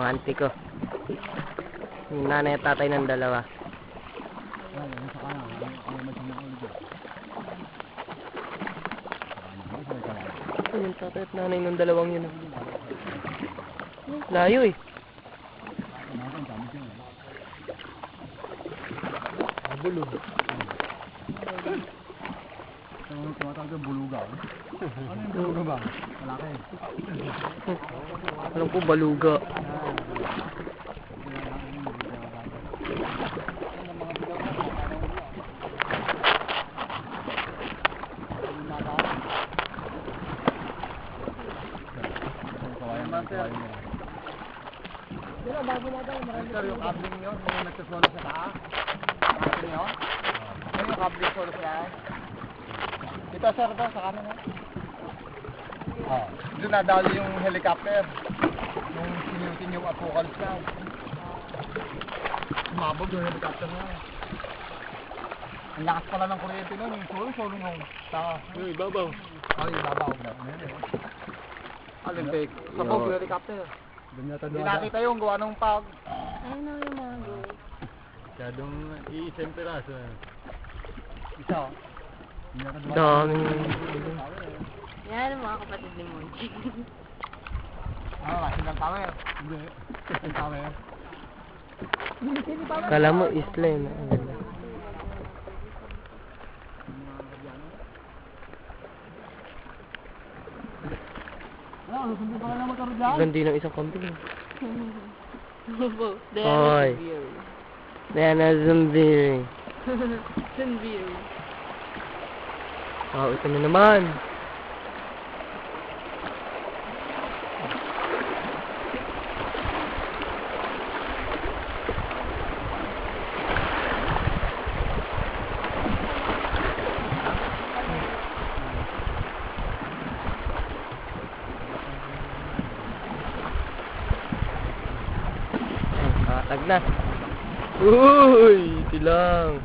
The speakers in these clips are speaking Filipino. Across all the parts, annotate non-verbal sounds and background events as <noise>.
Mga auntie ko. Yung nanay at tatay ng dalawa. Ano? Ano ano? Ano yung tatay at nanay ng dalawang yun. Layo eh. Ano? Bulog. Ang tumatawag yung bulugaw. Ano yung bulugaw ba? Malaki. Alam ko baluga. Sir, yung cabling nyo, yung nagsusolo sa taas. Cabling nyo? Ano yung cabling solo sa taas? Dito sir, sa kanan eh. Oh. Yung helicopter. Nung sinutin yung apocalypse now. Umabog yung helicopter na. Ang lakas pala ng kuryente nun, yung solo, solo nung sa... Uy, babaw. Ay, babaw na. Olympic. Sa Yo. Bob, yung helicopter. Hindi nakita yung gawa ng pag. I know yung mga goals. Masyadong iisang piraso. Isa oh. Daming... Yan ang mga kapatid ni Monchi. Ah, National Tower. Hindi. <laughs> National Tower. Kala mo isla yun. Ang ganda. Ganda ng isang kambing. Hoy. Diana Zumbiri. <laughs> Zubiri. Oh, ito na naman. Nakatag na. Uy, tilang.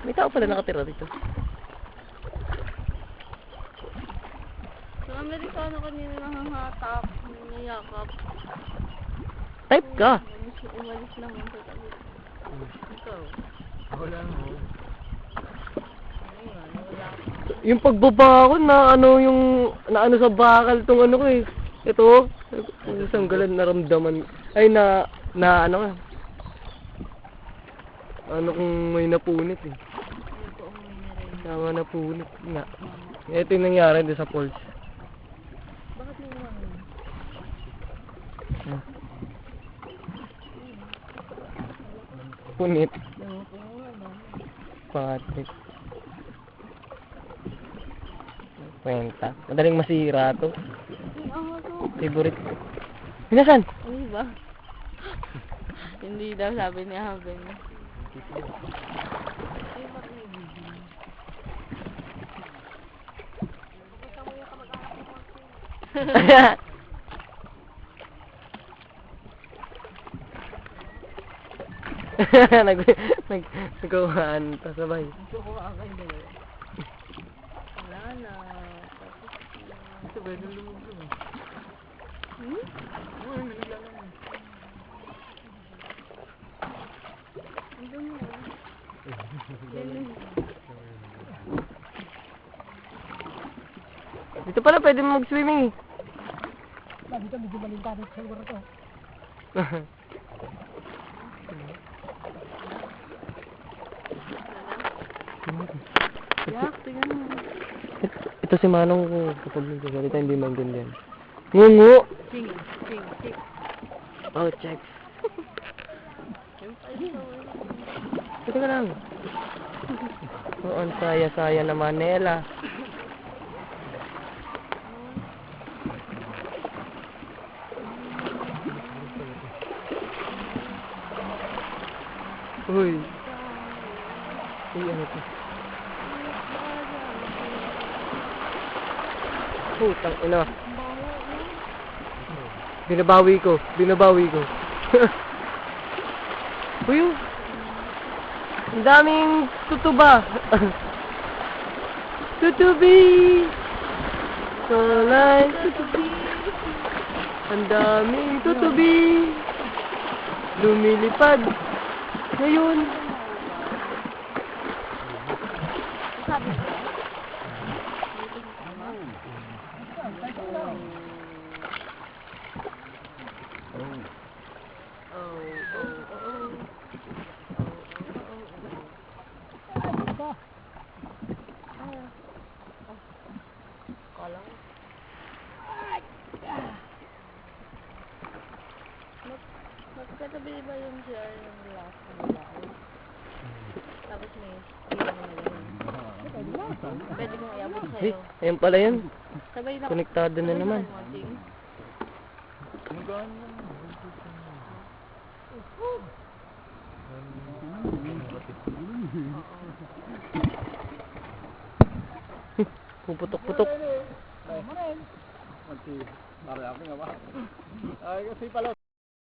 May tao pala nakatira dito. Sa Amerikano kanina nangangatak, niyakap. Type ka. Umalis, naman sa tabi. Ikaw. Wala mo. Ayun, wala. Yung pagbaba ko na ano yung na ano sa bakal tong ano ko eh. Ito, isang galan naramdaman. Ay na na ano ka. Ano kung may napunit eh. Umuwi na. Tama napunit nga. Ito yung nangyari doon sa falls. Bakit mo naman? Punit. Patrick. Kwenta. Madaling masira to. Favorite. Pinasan? Ano ba? Hindi daw sabi ni Haben. nag nag nagkuhaan pa sabay. Ko ang kayo dalawa. Wala na. Tapos, Ito ba yung lumubog mo? hmm? Oo, yung naglalang. Ang dumi. Dito pala pwede mo mag-swimming eh. Dito medyo malintanit sa lugar to. <laughs> Ito si Manong ko kapag nagsasalita hindi maintindihan. Ngungu! Ching, ching, ching. Oh, check. Ito. Ka lang. Oh, ang saya-saya na Manila. Uy. Uy, ano to? Putang ina. Binabawi ko. Binabawi ko. <laughs> Uy. Ang daming tutuba. <laughs> Tutubi! Solay, tutubi. Ang daming tutubi. Lumilipad. Ngayon. Sabi ko. Oh, oh, oh, oh. Kala ko. Mag- Magkatabi ba yung CR yung last na nilao? Tapos may ilaw na yun. Pwede kong iabot Eh, sa'yo. ayun pala yun. Sabay na. Konektado na naman. Monting. Puputok-putok. Ay, Marami ba? Ay, kasi pala